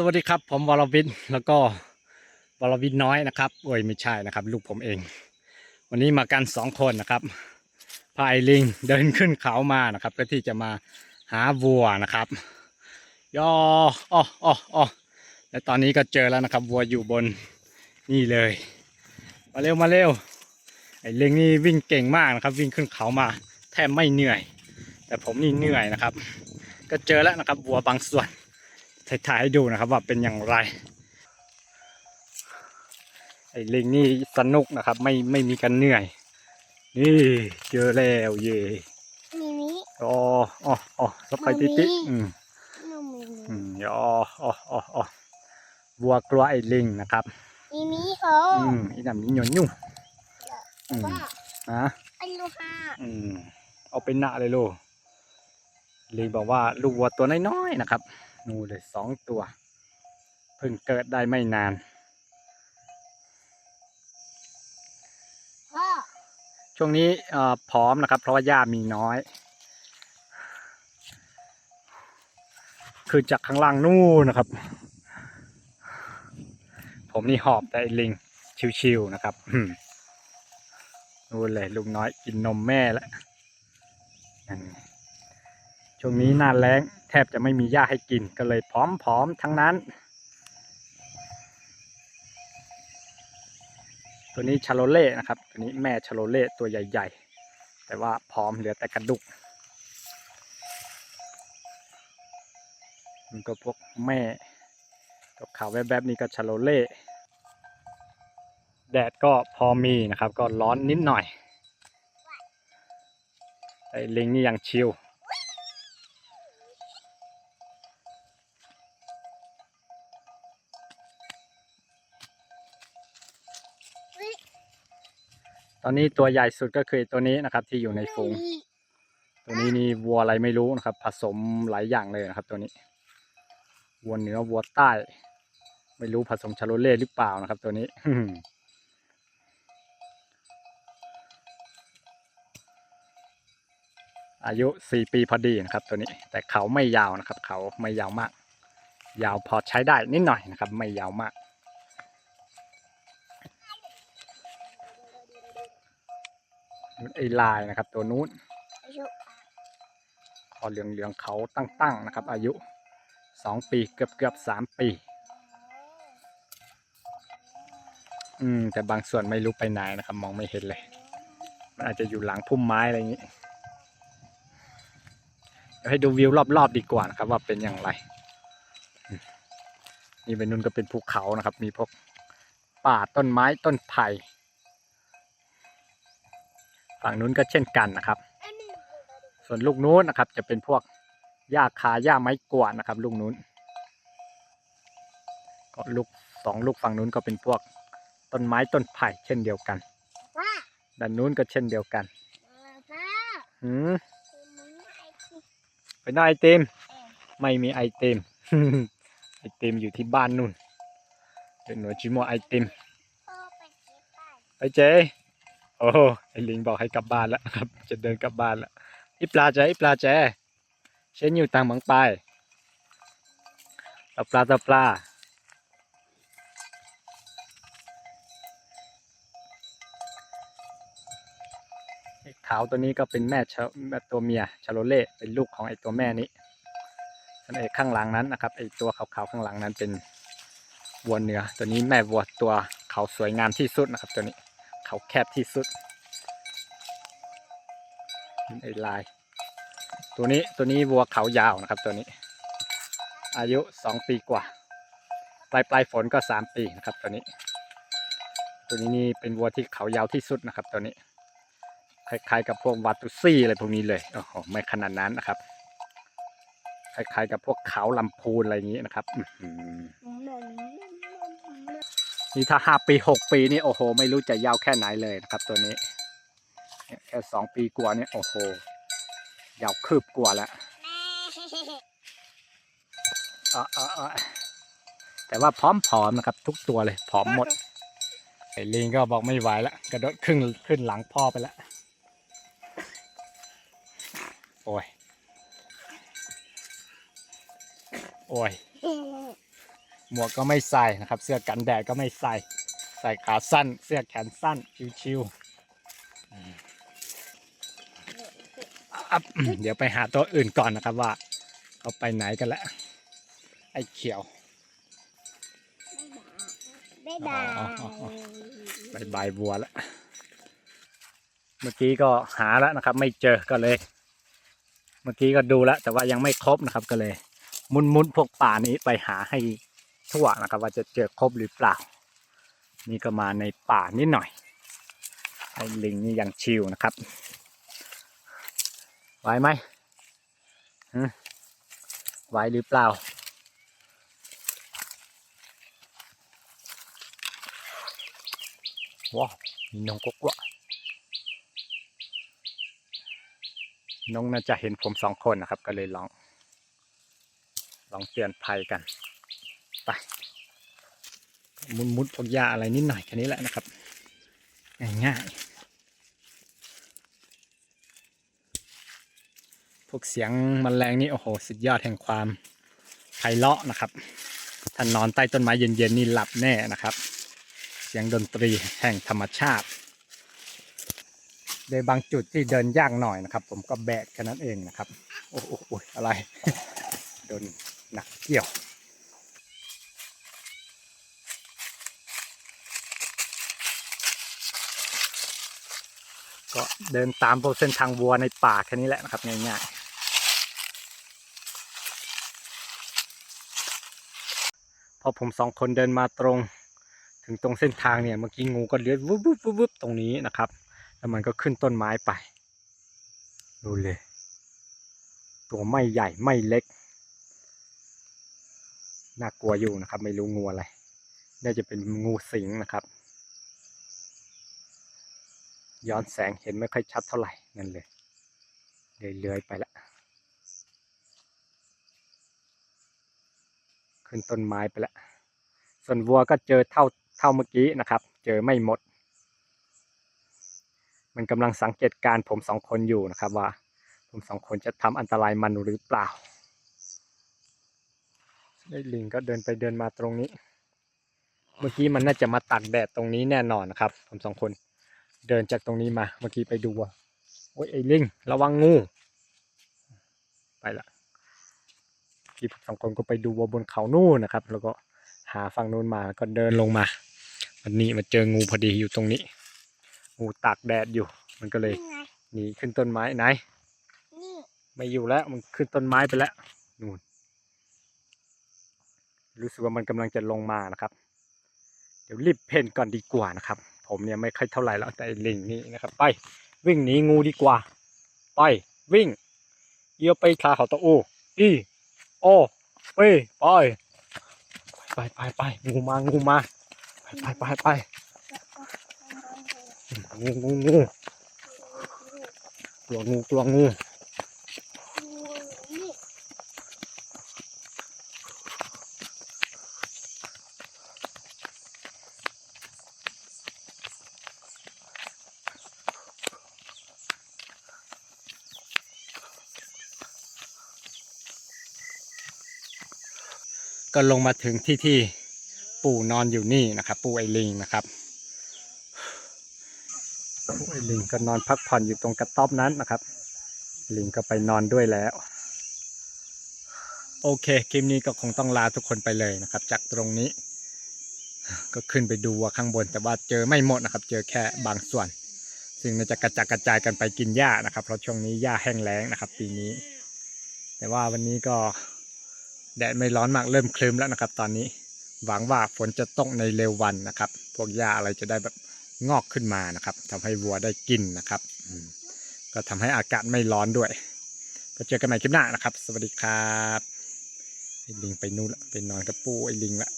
สวัสดีครับ ผมวรวิทย์แล้วก็วรวิทย์น้อยนะครับโอ้ยไม่ใช่นะครับ ลูกผมเอง วันนี้มากันสองคนนะครับพายลิงเดินขึ้นเขามานะครับเพื่อที่จะมาหาวัวนะครับยออ้ออ้ออ้อและตอนนี้ก็เจอแล้วนะครับ วัวอยู่บนนี่เลย มาเร็วมาเร็วไอ้ลิงนี่วิ่งเก่งมากนะครับ วิ่งขึ้นเขามา แทบไม่เหนื่อย แต่ผมนี่เหนื่อยนะครับ ก็เจอแล้วนะครับวัวบางส่วน ถ่ายๆให้ดูนะครับ ว่าเป็นอย่างไร ไอ้ลิงนี่สนุกนะครับ ไม่ไม่มีกันเหนื่อย นี่เจอแล้วเย่มิมิอ๋ออ๋ออ๋อสไปติติอืมหนูมิมิอืมอ๋ออ๋ออ๋ออ๋อวัวกลัวไอ้ลิงนะครับมิมิเขาอืมอีนั่นมีหยอนยุ่งอืมว่านะอันลูกฮาอืมเอาไปหนะเลยลูกลิงบอกว่าลูกวัวตัวน้อยๆนะครับ นูนเลยสองตัว เพิ่งเกิดได้ไม่นานพ่อช่วงนี้เอ่อผอมนะครับ เพราะว่าหญ้ามีน้อย คือจากข้างล่างนู่นนะครับ ผมนี่หอบแต่ไอ้ลิงชิวๆนะครับอืมนู่นเลยลุงน้อยกินนมแม่แล้วนั่นไง ช่วงนี้หน้าแล้งแทบจะไม่มีหญ้าให้กินก็เลยผอมๆทั้งนั้น ตัวนี้ชาโลเล่นะครับ ตัวนี้แม่ชาโลเล่ตัวใหญ่ ๆ แต่ว่าพร้อมเหลือแต่กระดูกมันก็พวกแม่ตัวขาวแวบๆนี่ก็ชาโลเล่แดดก็พอมีนะครับ ก็ร้อนนิดหน่อยไอ้ลิงนี่ยังชิล อนนี้ตัวใหญ่สุดก็คือตัวนี้นะครับ ที่อยู่ในฝูง ตัวนี้นี่วัวอะไรไม่รู้นะครับ ผสมหลายอย่างเลยนะครับ ตัวนี้ วัวเหนือวัวใต้ ไม่รู้ผสมชาโลเล่หรือเปล่านะครับ ตัวนี้อายุสี่ปีพอดีนะครับ ตัวนี้แต่เขาไม่ยาวนะครับ เขาไม่ยาวมาก ยาวพอใช้ได้นิดหน่อยนะครับ ไม่ยาวมาก ไอ้ลายนะครับ ตัวนู้นอายุคอเหลืองเหลืองๆเขาตั้งๆนะครับ อายุสองปีเกือบเกือบสามปี อืม แต่บางส่วนไม่รู้ไปไหนนะครับ มองไม่เห็นเลย มันอาจจะอยู่หลังพุ่มไม้อะไรอย่างนี้เดี๋ยวให้ดูวิวรอบๆดีกว่านะครับ ว่าเป็นอย่างไรอืมนี่เป็นนุ่นก็เป็นภูเขานะครับ มีพวกป่าต้นไม้ต้นไผ่ ฝั่งนู้นก็เช่นกันนะครับอันนี้ส่วนลูกนู้นนะครับ จะเป็นพวกหญ้าคาหญ้าไม้กวาดนะครับ ลูกนู้นก็ลูกสองลูกฝั่งนู้นก็เป็นพวกต้นไม้ต้นไผ่เช่นเดียวกันพ่อด้านนู้นก็เช่นเดียวกันพ่อหืมมิมิไอติไปได้ไอติมเออไม่มีไอติมไอติมอยู่ที่บ้านนู่นเดี๋ยวหนูจิโมไอติมพ่อไปซื้อไปไปเจ โอ้ไอลิงบอกให้กลับบ้านแล้วครับ จะเดินกลับบ้านแล้วอีปลาเจอีปลาเจเช่นอยู่ต่างเมืองไปตาปลาตาปลาไอ้ขาวตัวนี้ก็เป็นแม่ชะแม่ตัวเมียชาโลเล่เป็นลูกของไอ้ตัวแม่นี้ส่วนไอ้ข้างหลังนั้นนะครับไอ้ตัวขาวๆข้างหลังนั้นเป็นวัวเนื้อตัวนี้แม่วัวตัวเขาสวยงามที่สุดนะครับตัวนี้ เขาแคบที่สุดไอ้ลาย ตัวนี้ตัวนี้วัวเขายาวนะครับตัวนี้ อายุสองปีกว่า ปลายปลายฝนก็สามปีนะครับตัวนี้ ตัวนี้นี่เป็นวัวที่เขายาวที่สุดนะครับตัวนี้ คล้ายๆกับพวกวาตุซี่อะไรพวกนี้เลยโอ้โหไม่ขนาดนั้นนะครับ คล้ายๆกับพวกเขาลำพูนอะไรอย่างนี้นะครับอื้อหือ นี่ถ้าห้าปีหกปีนี่โอ้โห ไม่รู้จะยาวแค่ไหนเลยนะครับ ตัวนี้แค่สองปีกว่านี่โอ้โหยาวคืบกว่าแล้วแม่อะอะอะแต่ว่าพร้อมๆนะครับ ทุกตัวเลยพร้อมหมดไอ้ลิงก็บอกไม่ไหวแล้วกระโดดขึ้นขึ้นหลังพ่อไปแล้วโอ้ย โอ้ย หมวกก็ไม่ใส่นะครับ เสื้อกันแดดก็ไม่ใส่ ใส่ขาสั้น เสื้อแขนสั้น ชิวๆอืมอะเดี๋ยวไปหาตัวอื่นก่อนนะครับว่าเขาไปไหนกันแล้ว ไอ้เขียวบ๊ายบายอ๋ออ๋ออ๋อบายบายบัวแล้ว เมื่อกี้ก็หาแล้วนะครับ ไม่เจอก็เลย เมื่อกี้ก็ดูแล้ว แต่ว่ายังไม่ครบนะครับก็เลย มุนมุนๆพวกป่านี้ไปหาให้ ทั่วนะครับ ว่าจะเจอครบหรือเปล่า นี่ก็มาในป่านิดหน่อยไอ้ลิงนี่ยังชิวนะครับไหวไหมไหวหรือเปล่าว้าวมีน้องกกวะน้องน่าจะเห็นผมสองคนนะครับ ก็เลยลอง ลองเตือนภัยกัน ไปมุนมุดพวกยาอะไรนิดหน่อยแค่นี้แหละนะครับ ง่ายๆพวกเสียงมแมลงนี่โอ้โหสุดยอดแห่งความไพเราะนะครับถ้านนอนใต้ต้นไม้เย็นๆนี่หลับแน่นะครับ เสียงดนตรีแห่งธรรมชาติในบางจุดที่เดินยากหน่อยนะครับ ผมก็แบกแค่นั้นเองนะครับ โอ้โหอะไร โดนหนักเกี่ยว ก็เดินตามพวกเส้นทางวัวในป่าแค่นี้แหละนะครับง่ายๆพอผมสองคนเดินมาตรง ถึงตรงเส้นทางเนี่ยเมื่อกี้งูก็เลื้อยวุบวุบวุบวุบตรงนี้นะครับ แล้วมันก็ขึ้นต้นไม้ไปดูเลย ตัวไม่ใหญ่ไม่เล็กน่ากลัวอยู่นะครับ ไม่รู้งูอะไรน่าจะเป็นงูสิงนะครับ ย้อนแสงเห็นไม่ค่อยชัดเท่าไหร่นั่นเลยเลื้อยไปละขึ้นต้นไม้ไปละส่วนวัวก็เจอเท่าเท่าเมื่อกี้นะครับ เจอไม่หมด มันกำลังสังเกตการณ์ผมสองคนอยู่นะครับว่า ผมสองคนจะทำอันตรายมันหรือเปล่าไอ้ลิงก็เดินไปเดินมาตรงนี้ เมื่อกี้มันน่าจะมาตักแดดตรงนี้แน่นอนนะครับ ผมสองคน เดินจากตรงนี้มา เมื่อกี้ไปดูว่าโอ้ยไอ้ลิงระวังงู ไปละพี่สองคนก็ไปดูวัวบนเขานู่นนะครับ แล้วก็หาฝั่งนู้นมาก็เดินลงมา วันนี้มาเจองูพอดีอยู่ตรงนี้ งูตากแดดอยู่ มันก็เลยหนีขึ้นต้นไม้ไหนไม่อยู่แล้วมันขึ้นต้นไม้ไปแล้วนู่นรู้สึกว่ามันกำลังจะลงมานะครับ เดี๋ยวรีบเพ่นก่อนดีกว่านะครับ ผมเนี่ยไม่ค่อยเท่าไหร่แล้วแต่ลิงนี่นะครับ ไปวิ่งหนีงูดีกว่า ไปวิ่งเยี่ยวไปคาเขาตะอูอีโอไปไปไปไปไปงูมางูมาไปไปไปไปงูงูงูกลัวงูกลัวงู ก็ลงมาถึงที่ที่ปู่นอนอยู่นี่นะครับ ปู่ไอลิงนะครับปู่ไอลิงก็นอนพักผ่อนอยู่ตรงกระต๊อบนั้นนะครับ ลิงก็ไปนอนด้วยแล้ว โอเคคลิปนี้ก็คงต้องลาทุกคนไปเลยนะครับ จากตรงนี้ ก็ขึ้นไปดูว่าข้างบนแต่ว่าเจอไม่หมดนะครับ เจอแค่บางส่วน ซึ่งน่าจะกระจัดกระจายกันไปกินหญ้านะครับ เพราะช่วงนี้หญ้าแห้งแล้งนะครับ ปีนี้ แต่ว่าวันนี้ก็ แดดไม่ร้อนมากเริ่มคลึ้มแล้วนะครับ ตอนนี้หวังว่าฝนจะตกในเร็ววันนะครับ พวกหญ้าอะไรจะได้แบบงอกขึ้นมานะครับทำให้วัวได้กินนะครับก็ทำให้อากาศไม่ร้อนด้วยก็เจอกันใหม่คลิปหน้านะครับ สวัสดีครับไอ้ลิงไปนู่นละไปนอนกับปูไอ้ลิงละ